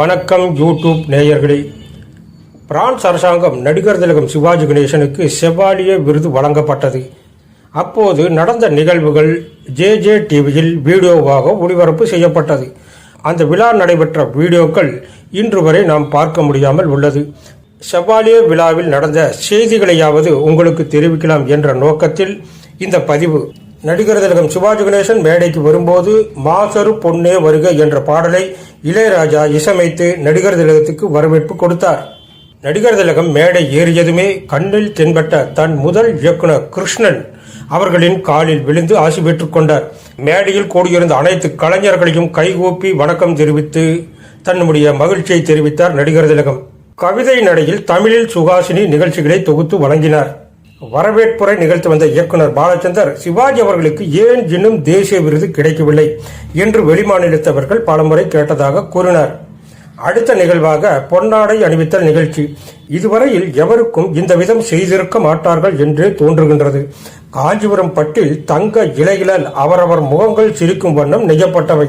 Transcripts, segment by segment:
வணக்கம் யூடியூப் நேயர்களே. பிரான்ஸ் அரசாங்கம் நடிகர் திலகம் சிவாஜி கணேசனுக்கு செவாலிய விருது வழங்கப்பட்டது. அப்போது நடந்த நிகழ்வுகள் ஜே ஜே டிவியில் வீடியோவாக ஒளிபரப்பு செய்யப்பட்டது. அந்த விழா நடைபெற்ற வீடியோக்கள் இன்று வரை நாம் பார்க்க முடியாமல் உள்ளது. செவாலிய விழாவில் நடந்த செய்திகளையாவது உங்களுக்கு தெரிவிக்கலாம் என்ற நோக்கத்தில் இந்த பதிவு நடிகர் திலகம் சிவாஜி கணேசன் மேடைக்கு வரும்போது மாசரு பொன்னே வருக என்ற பாடலை இளையராஜா இசையமைத்து நடிகர் திலகத்துக்கு வரவேற்பு கொடுத்தார். நடிகர் திலகம் மேடை ஏறியதுமே கண்ணில் தென்பட்ட தன் முதல் இயக்குனர் கிருஷ்ணன் அவர்களின் காலில் விழுந்து ஆசி பெற்றுக் கொண்டார். மேடையில் கூடியிருந்த அனைத்து கலைஞர்களையும் கைகூப்பி வணக்கம் தெரிவித்து தன்னுடைய மகிழ்ச்சியை தெரிவித்தார் நடிகர் திலகம் கவிதை நடையில் தமிழில் சுகாசினி நிகழ்ச்சிகளை தொகுத்து வழங்கினார். வரவேற்புரை நிகழ்த்தி வந்த இயக்குனர் பாலச்சந்தர் சிவாஜி அவர்களுக்கு ஏன் இன்னும் தேசிய விருது கிடைக்கவில்லை என்று வெளிமாநிலத்தவர்கள் பலமுறை கேட்டதாக கூறினார். அடுத்த நிகழ்வாக பொன்னாடை அணிவித்தல் நிகழ்ச்சி. இதுவரையில் எவருக்கும் இந்த விதம் செய்திருக்க மாட்டார்கள் என்றே தோன்றுகின்றது. காஞ்சிபுரம் பட்டில் தங்க இலையிலல் அவரவர் முகங்கள் சிரிக்கும் வண்ணம் நெய்யப்பட்டவை.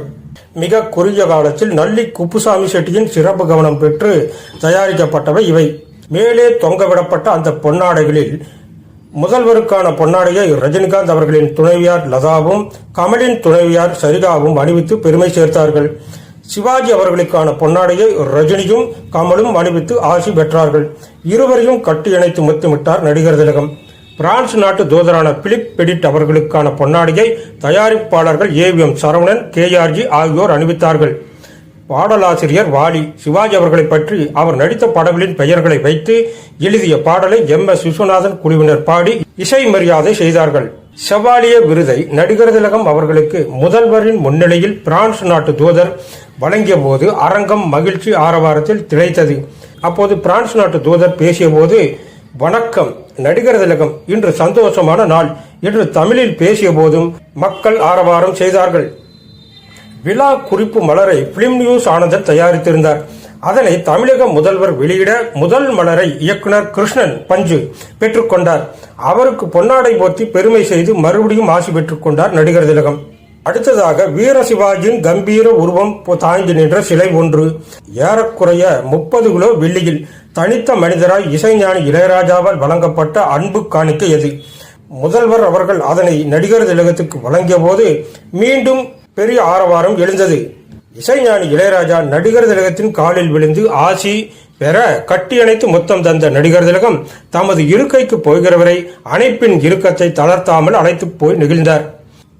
மிக குறுகிய காலத்தில் நல்லி குப்புசாமி செட்டியின் சிறப்பு கவனம் பெற்று தயாரிக்கப்பட்டவை இவை. மேலே தொங்கவிடப்பட்ட அந்த பொன்னாடைகளில் முதல்வருக்கான பொன்னாடையை ரஜினிகாந்த் அவர்களின் துணைவியார் லதாவும் கமலின் துணைவியார் சரிகாவும் அணிவித்து பெருமை சேர்த்தார்கள். சிவாஜி அவர்களுக்கான பொன்னாடையை ரஜினியும் கமலும் அணிவித்து ஆசி பெற்றார்கள். இருவரையும் கட்டி இணைத்து முத்தமிட்டார் நடிகர் திலகம். பிரான்ஸ் நாட்டு தூதரான பிலிப் பெடிட் அவர்களுக்கான பொன்னாடையை தயாரிப்பாளர்கள் ஏ ஏவிஎம் சரவணன் கேஆர்ஜி ஆகியோர் அணிவித்தார்கள். பாடலாசிரியர் வாலி சிவாஜி அவர்களை பற்றி அவர் நடித்த படங்களின் பெயர்களை வைத்து எழுதிய பாடலை எம். எஸ். விஸ்வநாதன் குழுவினர் பாடி இசை மரியாதை செய்தார்கள். செவாலிய விருதை நடிகர் திலகம் அவர்களுக்கு முதல்வரின் முன்னிலையில் பிரான்ஸ் நாட்டு தூதர் வழங்கிய போது அரங்கம் மகிழ்ச்சி ஆரவாரத்தில் திளைத்தது. அப்போது பிரான்ஸ் நாட்டு தூதர் பேசிய போது வணக்கம் நடிகர் திலகம் இன்று சந்தோஷமான நாள் என்று தமிழில் பேசிய போதும் மக்கள் ஆரவாரம் செய்தார்கள். விழா குறிப்பு மலரை பிலிம் நியூஸ் ஆனந்தன் தயாரித்திருந்தார். அதனை தமிழக முதல்வர் வெளியிட முதல் மலரை இயக்குனர் கிருஷ்ணன் பஞ்சு பெற்றுக்கொண்டார் அவருக்கு பொன்னாடை போர்த்தி பெருமை செய்து மறுபடியும் ஆசி பெற்றுக்கொண்டார் நடிகர் திலகம். அடுத்ததாக வீர சிவாஜியின் கம்பீர உருவம் தாங்கி நின்ற சிலை ஒன்று. ஏறக்குறைய முப்பது கிலோ வெள்ளியில் தனித்த மனிதராய் இசைஞானி இளையராஜாவால் வழங்கப்பட்ட அன்பு காணிக்கை எது. முதல்வர் அவர்கள் அதனை நடிகர் திலகத்துக்கு வழங்கிய போது மீண்டும் பெரிய ஆரவாரம் எழுந்தது. இசைஞானி இளையராஜா நடிகர் திலகத்தின் காலில் விழுந்து ஆசி பெற கட்டியணைத்து முத்தம் தந்த நடிகர் திலகம் தமது இருக்கைக்கு போகிறவரை அணைப்பின் இறுக்கத்தை தளர்த்தாமல் அழைத்து போய் நெகிழ்ந்தார்.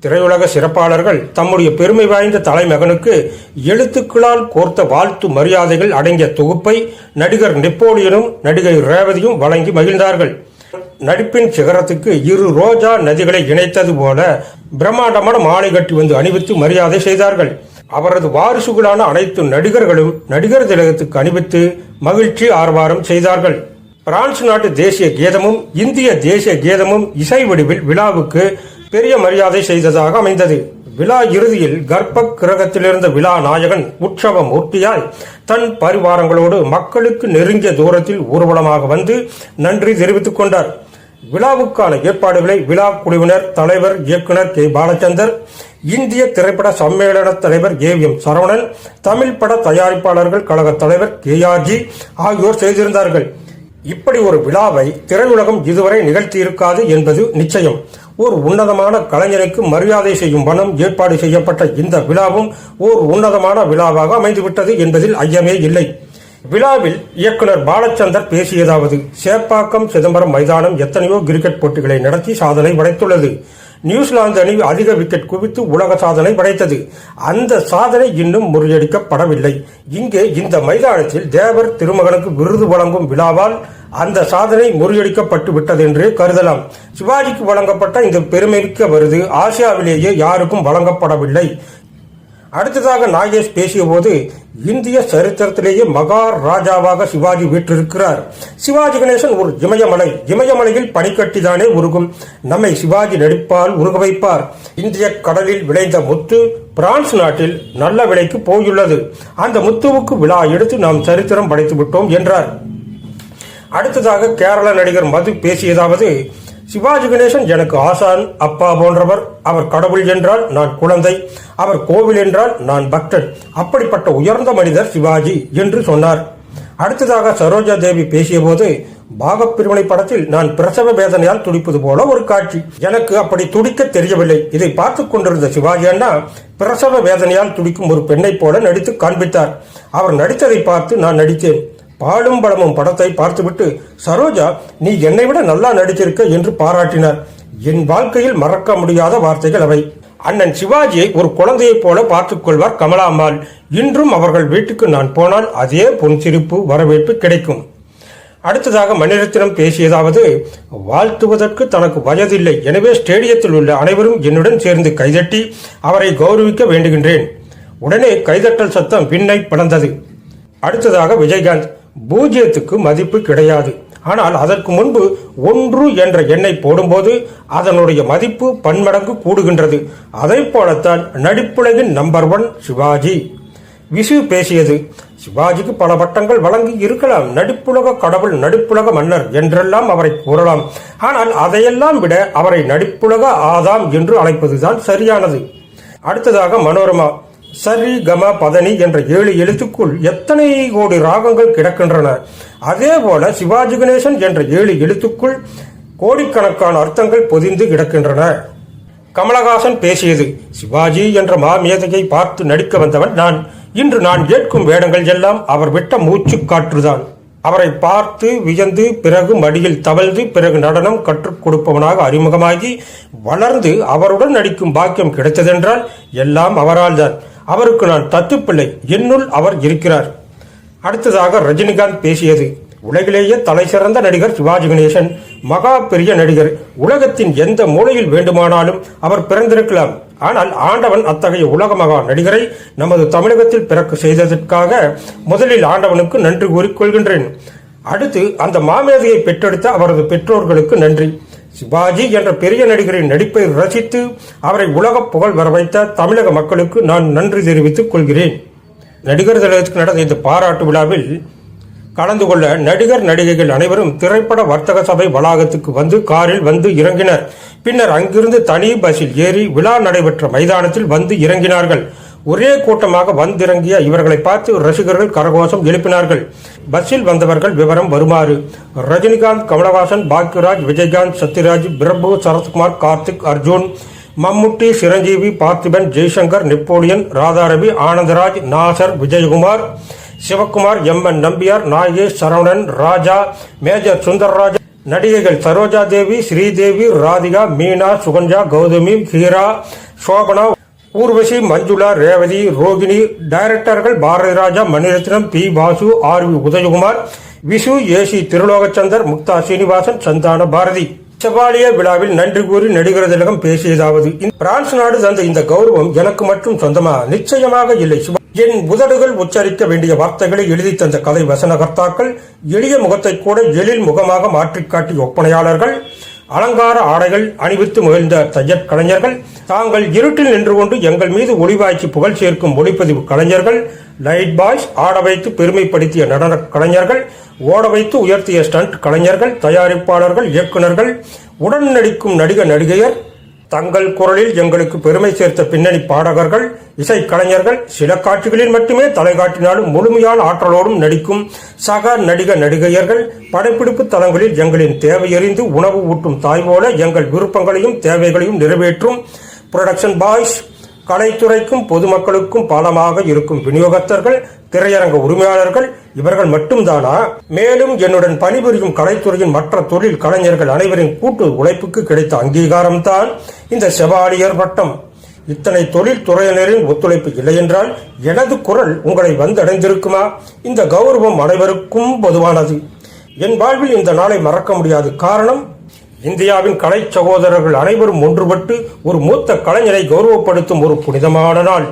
திரையுலக சிறப்பாளர்கள் தம்முடைய பெருமை வாய்ந்த தலைமகனுக்கு எழுத்துக்களால் கோர்த்த வாழ்த்து மரியாதைகள் அடங்கிய தொகுப்பை நடிகர் நெப்போலியனும் நடிகை ரேவதியும் வழங்கி மகிழ்ந்தார்கள். நடிப்பின் சிகரத்துக்கு இரு ரோஜா நதிகளை இணைத்தது போல பிரம்மாண்டமான மாலை கட்டி வந்து அணிவித்து மரியாதை செய்தார்கள். அவரது வாரிசுகளான அனைத்து நடிகர்களும் நடிகர் திலகத்துக்கு அணிவித்து மகிழ்ச்சி ஆர்வாரம் செய்தார்கள். பிரான்ஸ் நாட்டு தேசிய கீதமும் இந்திய தேசிய கீதமும் இசை வடிவில் விழாவுக்கு பெரிய மரியாதை செய்ததாக அமைந்தது. விழா இறுதியில் கர்ப்ப கிரகத்திலிருந்த விழா நாயகன் உற்சவ மூர்த்தியாய் தன் பரிவாரங்களோடு மக்களுக்கு நெருங்கிய தூரத்தில் ஊர்வலமாக வந்து நன்றி தெரிவித்துக் கொண்டார். விழாவுக்கான ஏற்பாடுகளை விழா குழுவினர் தலைவர் இயக்குனர் கே. பாலச்சந்தர் இந்திய திரைப்பட சம்மேளன தலைவர் ஏ எம். சரவணன் தமிழ் பட தயாரிப்பாளர்கள் கழக தலைவர் கே. ஆர்ஜி ஆகியோர் செய்திருந்தார்கள். இப்படி ஒரு விழாவை திரையுலகம் இதுவரை நிகழ்த்தியிருக்காது என்பது நிச்சயம். ஓர் உன்னதமான கலைஞருக்கு மரியாதை செய்யும் வனம் ஏற்பாடு செய்யப்பட்ட இந்த விழாவும் ஓர் உன்னதமான விழாவாக அமைந்துவிட்டது என்பதில் ஐயமே இல்லை. விழாவில் இயக்குனர் பாலச்சந்தர் பேசியதாவது சேப்பாக்கம் சிதம்பரம் மைதானம் எத்தனையோ கிரிக்கெட் போட்டிகளை நடத்தி சாதனை படைத்துள்ளது. நியூசிலாந்து அணி அதிக விக்கெட் குவித்து உலக சாதனை படைத்தது. அந்த சாதனை இன்னும் முறியடிக்கப்படவில்லை. இங்கே இந்த மைதானத்தில் தேவர் திருமகனுக்கு விருது வழங்கும் விழாவால் அந்த சாதனை முறியடிக்கப்பட்டு விட்டது என்று கருதலாம். சிவாஜிக்கு வழங்கப்பட்ட இந்த பெருமைமிக்க விருது ஆசியாவிலேயே யாருக்கும் வழங்கப்படவில்லை. அடுத்ததாக நாகேஷ் பேசியபோது இந்திய சரித்திரத்திலேயே மகா ராஜாவாக சிவாஜி வீற்றிருக்கிறார். சிவாஜி கணேசன் ஒரு இமயமலை. இமயமலையில் பனிக்கட்டிதானே உருகும். நம்மை சிவாஜி நடிப்பால் உருக வைப்பார். இந்திய கடலில் விளைந்த முத்து பிரான்ஸ் நாட்டில் நல்ல விலைக்கு போயுள்ளது. அந்த முத்துவுக்கு விழா எடுத்து நாம் சரித்திரம் படைத்து விட்டோம் என்றார். அடுத்ததாக கேரள நடிகர் மது பேசியதாவது சிவாஜி கணேசன் எனக்கு ஆசான் அப்பா போன்றவர். அவர் கடவுள் என்றால் நான் குழந்தை. அவர் கோவில் என்றால் நான் பக்தன். அப்படிப்பட்ட உயர்ந்த மனிதர் சிவாஜி என்று சொன்னார். அடுத்ததாக சரோஜா தேவி பேசியபோது பாகப்பிரிவினை படத்தில் நான் பிரசவ வேதனையால் துடிப்பது போல ஒரு காட்சி. எனக்கு அப்படி துடிக்க தெரியவில்லை. இதை பார்த்துக் கொண்டிருந்த சிவாஜி அண்ணா பிரசவ வேதனையால் துடிக்கும் ஒரு பெண்ணைப் போல நடித்து காண்பித்தார். அவர் நடித்ததை பார்த்து நான் நடித்தேன். பாடும் படமும் படத்தை பார்த்துவிட்டு சரோஜா நீ என்னை விட நல்லா நடிச்சிருக்க என்று பாராட்டினார். என் வாழ்க்கையில் மறக்க முடியாத வார்த்தைகள் அவை. அண்ணன் சிவாஜியை ஒரு குழந்தையைப் போல பார்த்துக் கொள்வார் கமலாம்மாள். இன்றும் அவர்கள் வீட்டுக்கு நான் போனால் அதே பொன்சிரிப்பு வரவேற்பு கிடைக்கும். அடுத்ததாக மணிரத்தினம் பேசியதாவது வாழ்த்துவதற்கு தனக்கு வயதில்லை. எனவே ஸ்டேடியத்தில் உள்ள அனைவரும் என்னுடன் சேர்ந்து கைதட்டி அவரை கௌரவிக்க வேண்டுகின்றேன். உடனே கைதட்டல் சத்தம் விண்ணை பிளந்தது. அடுத்ததாக விஜயகாந்த் பூஜ்ஜியத்துக்கு மதிப்பு கிடையாது. ஆனால் அதற்கு முன்பு ஒன்று என்ற எண்ணை போடும்போது அதனுடைய மதிப்பு பன்மடங்கு கூடுகின்றது. அதை போலத்தான் நடிப்புலகின் நம்பர் ஒன் சிவாஜி. விசு பேசியது சிவாஜிக்கு பல பட்டங்கள் வழங்கி இருக்கலாம். நடிப்புலக கடவுள் நடிப்புலக மன்னர் என்றெல்லாம் அவரை கூறலாம். ஆனால் அதையெல்லாம் விட அவரை நடிப்புலக ஆதாம் என்று அழைப்பதுதான் சரியானது. அடுத்ததாக மனோரமா. சரி கம பதனி என்ற ஏழு எழுத்துக்குள் எத்தனை கோடி ராகங்கள் கிடக்கின்றன? அதே போல சிவாஜி கணேசன் என்ற ஏழு எழுத்துக்குள் கோடிக்கணக்கான அர்த்தங்கள் பொதிந்து கிடக்கின்றன. கமலஹாசன் பேசியது சிவாஜி என்ற மாமேதையை பார்த்து நடிக்க வந்தவன் நான். இன்று நான் கேட்கும் வேடங்கள் எல்லாம் அவர் விட்ட மூச்சு காற்றுதான். அவரை பார்த்து வியந்து பிறகு மடியில் தவழ்ந்து பிறகு நடனம் கற்றுக் கொடுப்பவனாக அறிமுகமாகி வளர்ந்து அவருடன் நடிக்கும் பாக்கியம் கிடைத்ததென்றால் எல்லாம் அவரால் தான். அவருக்கு நான் தத்துப்பிள்ளை. என்னுள் அவர் இருக்கிறார். அடுத்ததாக ரஜினிகாந்த் பேசியது. உலகிலேயே தலை சிறந்த நடிகர் சிவாஜி கணேசன் மகா பெரிய நடிகர். உலகத்தின் எந்த மூலையில் வேண்டுமானாலும் அவர் பிறந்திருக்கலாம். ஆனால் ஆண்டவன் அத்தகைய உலக மகா நடிகரை நமது தமிழகத்தில் பிறக்க செய்ததற்காக முதலில் ஆண்டவனுக்கு நன்றி கூறிக்கொள்கின்றேன். அடுத்து அந்த மாமேதையை பெற்றெடுத்த அவரது பெற்றோர்களுக்கு நன்றி. சிவாஜி என்ற பெரிய நடிகரின் நடிப்பை ரசித்து அவரை உலக புகழ் வர வைத்த தமிழக மக்களுக்கு நான் நன்றி தெரிவித்துக் கொள்கிறேன். நடிகர் திலகத்துக்கு நடந்த இந்த பாராட்டு விழாவில் கலந்து கொள்ள நடிகர் நடிகைகள் அனைவரும் திரைப்பட வர்த்தக சபை வளாகத்துக்கு வந்து காரில் வந்து இறங்கினர். பின்னர் அங்கிருந்து தனி பஸ்ஸில் ஏறி விழா நடைபெற்ற மைதானத்தில் வந்து இறங்கினார்கள். ஒரே கூட்டமாக வந்திறங்கிய இவர்களை பார்த்து ரசிகர்கள் கரகோஷம் எழுப்பினார்கள். பஸ்ஸில் வந்தவர்கள் விவரம் வருமாறு. Rajinikanth Kamal Haasan Bhagyaraj Vijayakanth Sathyaraj Prabhu Sarathkumar Karthik Arjun Mammootty Chiranjeevi Parthiban Jaishankar Napoleon Radharavi Anandaraj Nassar Vijayakumar Sivakumar M. N. Nambiar Nagesh Saravanan Raja major Sundararaj நடிகைகள் Saroja Devi Sridevi Radhika Meena Sukanya Gautami Heera Shobana Urvashi Manjula Revathi Rohini டைரக்டர்கள் Bharathi Raja Maniratnam P. Vasu R. V. Udhayakumar Visu AC Tirulokchandar Muktha Srinivasan Santhana Bharathi. Chevalier விழாவில் நன்றி கூறி நடிகர் திலகம் பேசியதாவது France நாடு தந்த இந்த கௌரவம் எனக்கு மட்டும் சொந்தமா? நிச்சயமாக இல்லை. என் உதடுகள் உச்சரிக்க வேண்டிய வார்த்தைகளை எழுதி தந்த கதை வசனகர்த்தாக்கள் எளிய முகத்தை கூட எழில் முகமாக மாற்றிக்காட்டிய ஒப்பனையாளர்கள் அலங்கார ஆடைகள் அணிவித்து மகிழ்ந்த தையற் கலைஞர்கள் தாங்கள் இருட்டில் நின்று கொண்டு எங்கள் மீது ஒளிவாய்ச்சி புகழ் சேர்க்கும் ஒளிப்பதிவு கலைஞர்கள் லைட் பாய்ஸ் ஆட வைத்து பெருமைப்படுத்திய நடன கலைஞர்கள் ஓட வைத்து உயர்த்திய ஸ்டண்ட் கலைஞர்கள் தயாரிப்பாளர்கள் இயக்குனர்கள் உடன் நடிக்கும் நடிகர் நடிகையர் தங்கள் குரலில் எங்களுக்கு பெருமை சேர்த்த பின்னணி பாடகர்கள் இசைக்கலைஞர்கள் சில காட்சிகளில் மட்டுமே தலை காட்டினாலும் முழுமையான ஆற்றலோடும் நடிக்கும் சக நடிக நடிகையர்கள் படப்பிடிப்பு தளங்களில் எங்களின் தேவையறிந்து உணவு ஊட்டும் தாய் போல எங்கள் விருப்பங்களையும் தேவைகளையும் நிறைவேற்றும் புரொடக்ஷன் பாய்ஸ் கலைத்துறைக்கும் பொதுமக்களுக்கும் பாலமாக இருக்கும் விநியோகத்தர்கள் திரையரங்க உரிமையாளர்கள் இவர்கள் மட்டும்தானா? மேலும் என்னுடன் பணிபுரியும் கலைத்துறையின் மற்ற தொழில் கலைஞர்கள் அனைவரின் கூட்டு உழைப்புக்கு கிடைத்த அங்கீகாரம்தான் இந்த செவாலியர் பட்டம். இத்தனை தொழில் துறையினரின் ஒத்துழைப்பு இல்லை என்றால் எனது குரல் உங்களை வந்தடைந்திருக்குமா? இந்த கௌரவம் அனைவருக்கும் பொதுவானது. என் வாழ்வில் இந்த நாளை மறக்க முடியாது காரணம் இந்தியாவின் கலை சகோதரர்கள் அனைவரும் ஒன்றுபட்டு ஒரு மூத்த கலைஞரை கௌரவப்படுத்தும் ஒரு புனிதமான நாள்.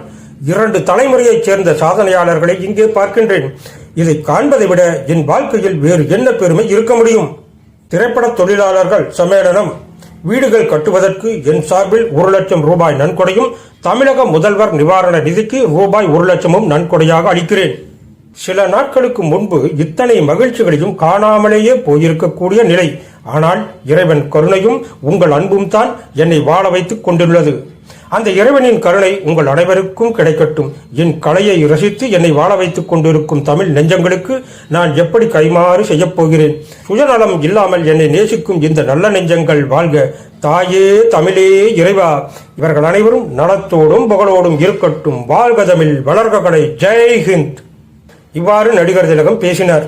இரண்டு தலைமுறையைச் சேர்ந்த சாதனையாளர்களை இங்கே பார்க்கின்றேன். இதை காண்பதை விட என் வாழ்க்கையில் வேறு என்ன பெருமை இருக்க முடியும்? திரைப்பட தொழிலாளர்கள் சம்மேளனம். வீடுகள் கட்டுவதற்கு என் சார்பில் ஒரு லட்சம் ரூபாய் நன்கொடையும் தமிழக முதல்வர் நிவாரண நிதிக்கு ரூபாய் ஒரு லட்சமும் நன்கொடையாக அளிக்கிறேன். சில நாட்களுக்கு முன்பு இத்தனை மகிழ்ச்சிகளையும் காணாமலேயே போயிருக்கக்கூடிய நிலை. ஆனால் இறைவன் கருணையும் உங்கள் அன்பும் தான் என்னை வாழ வைத்துக் கொண்டுள்ளது. அந்த இறைவனின் கருணை உங்கள் அனைவருக்கும் கிடைக்கட்டும். என் கலையை ரசித்து என்னை வாழ வைத்துக் கொண்டிருக்கும் தமிழ் நெஞ்சங்களுக்கு நான் எப்படி கைமாறு செய்யப் போகிறேன்? சுயநலம் இல்லாமல் என்னை நேசிக்கும் இந்த நல்ல நெஞ்சங்கள் வாழ்க. தாயே தமிழே இறைவா இவர்கள் அனைவரும் நலத்தோடும் புகழோடும் இருக்கட்டும். வாழ்க தமிழ் வளர்க கடை ஜெய் ஹிந்த். இவ்வாறு நடிகர் திலகம் பேசினார்.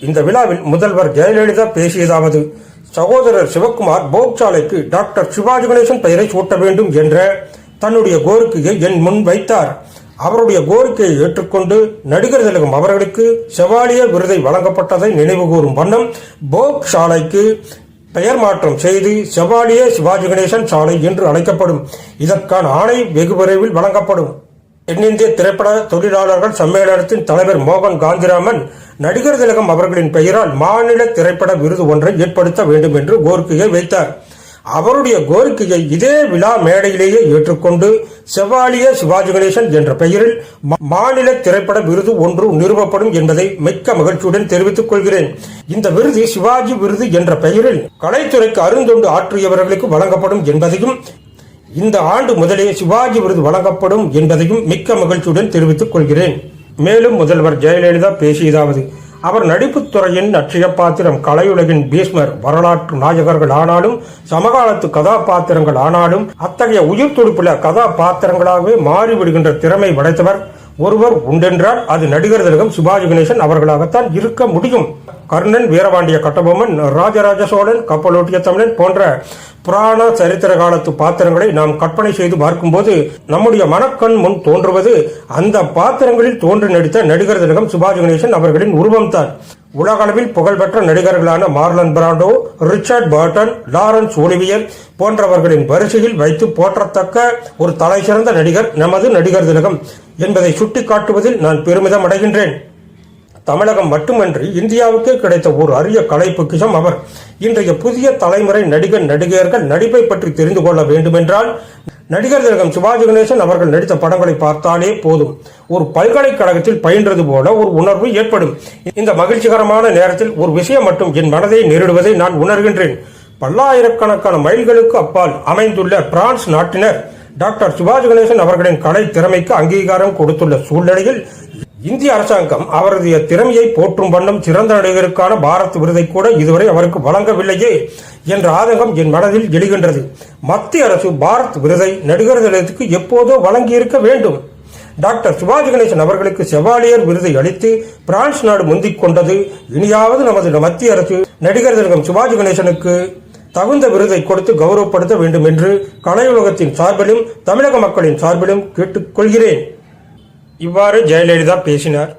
இந்த விழாவில் முதல்வர் ஜெயலலிதா பேசியதாவது சகோதரர் சிவக்குமார் போக்சாலைக்கு டாக்டர் சிவாஜி கணேசன் பெயரை சூட்ட வேண்டும் என்ற தன்னுடைய கோரிக்கையை என் முன் வைத்தார். அவருடைய கோரிக்கையை ஏற்றுக்கொண்டு நடிகர் திலகம் அவர்களுக்கு செவாலியர் விருதை வழங்கப்பட்டதை நினைவுகூரும் வண்ணம் போக் சாலைக்கு பெயர் மாற்றம் செய்து செவாலியே சிவாஜி கணேசன் சாலை என்று அழைக்கப்படும். இதற்கான ஆணை வெகு விரைவில் வழங்கப்படும். தென்னிந்திய திரைப்பட தொழிலாளர்கள் சம்மேளனத்தின் தலைவர் மோகன் காந்திராமன் நடிகர் திலகம் அவர்களின் பெயரால் மாநில திரைப்பட விருது ஒன்றை ஏற்படுத்த வேண்டும் என்று கோரிக்கையை வைத்தார். அவருடைய கோரிக்கையை இதே விழா மேடையிலேயே ஏற்றுக்கொண்டு செவாலிய சிவாஜி கணேசன் என்ற பெயரில் மாநில திரைப்பட விருது ஒன்று நிறுவப்படும் என்பதை மிக்க மகிழ்ச்சியுடன் தெரிவித்துக் கொள்கிறேன். இந்த விருது சிவாஜி விருது என்ற பெயரில் கலைத்துறைக்கு அருந்தொண்டு ஆற்றியவர்களுக்கு வழங்கப்படும் என்பதையும் இந்த ஆண்டு முதலே சிவாஜி விருது வழங்கப்படும் என்பதையும் மிக்க மகிழ்ச்சியுடன் தெரிவித்துக் கொள்கிறேன். மேலும் முதல்வர் ஜெயலலிதா பேசியதாவது அவர் நடிப்புத் துறையின் நட்சிய பாத்திரம் கலையுலகின் பீஷ்மர் வரலாற்று நாயகர்கள் ஆனாலும் சமகாலத்து கதாபாத்திரங்கள் ஆனாலும் அத்தகைய உயிர் துடிப்புள்ள கதாபாத்திரங்களாகவே மாறிவிடுகின்ற திறமை படைத்தவர் ஒருவர் உண்டென்றால் அது நடிகர் திலகம் சிவாஜி கணேசன் அவர்களாகத்தான் இருக்க முடியும். கர்ணன் வீரபாண்டிய கட்டபொம்மன் ராஜராஜ சோழன் கப்பலோட்டிய தமிழன் போன்ற புராண சரித்திர காலத்து பாத்திரங்களை நாம் கற்பனை செய்து பார்க்கும்போது நம்முடைய மனக்கண் முன் தோன்றுவது அந்த பாத்திரங்களில் தோன்றி நடித்த நடிகர் திலகம் சிவாஜி கணேசன் அவர்களின் உருவம்தான் உலகளவில் புகழ்பெற்ற நடிகர்களான Marlon Brando Richard Burton Laurence Olivier போன்றவர்களின் வரிசையில் வைத்து போற்றத்தக்க ஒரு தலைசிறந்த நடிகர் நமது நடிகர் திலகம் என்பதை சுட்டிக்காட்டுவதில் நான் பெருமிதம் அடைகின்றேன். தமிழகம் மட்டுமன்றி இந்தியாவுக்கே கிடைத்த ஒரு அரிய கலை பொக்கிஷம் அவர். இன்றைய புதிய தலைமுறை நடிகர் நடிகையர்கள் நடிப்பை பற்றி தெரிந்து கொள்ள வேண்டுமென்றால் நடிகர் திலகம் சிவாஜி கணேசன் அவர்கள் நடித்த படங்களை பார்த்தாலே போதும். ஒரு பல்கலைக்கழகத்தில் பயின்றது போல ஒரு உணர்வு ஏற்படும். இந்த மகிழ்ச்சிகரமான நேரத்தில் ஒரு விஷயம் மட்டும் என் மனதை நேரிடுவதை நான் உணர்கின்றேன். பல்லாயிரக்கணக்கான மைல்களுக்கு அப்பால் அமைந்துள்ள பிரான்ஸ் நாட்டினர் டாக்டர் சிவாஜி கணேசன் அவர்களின் கலை திறமைக்கு அங்கீகாரம் கொடுத்துள்ள சூழ்நிலையில் இந்திய அரசாங்கம் அவரது திறமையை போற்றும் வண்ணம் சிறந்த நடிகருக்கான பாரத் விருதை கூட இதுவரை அவருக்கு வழங்கவில்லையே என்ற ஆதங்கம் என் மனதில் எழுகின்றது. மத்திய அரசு பாரத் விருதை நடிகர் திலகத்துக்கு எப்போதோ வழங்கியிருக்க வேண்டும். டாக்டர் சிவாஜி கணேசன் அவர்களுக்கு செவாலியர் விருதை அளித்து பிரான்ஸ் நாடு முந்திக் கொண்டது. இனியாவது நமது மத்திய அரசு நடிகர் திலகம் சிவாஜி கணேசனுக்கு தகுந்த விருதை கொடுத்து கௌரவப்படுத்த வேண்டும் என்று கலையுலகத்தின் சார்பிலும் தமிழக மக்களின் சார்பிலும் கேட்டுக்கொள்கிறேன். இவ்வாறு ஜெயலலிதா பேசினார்.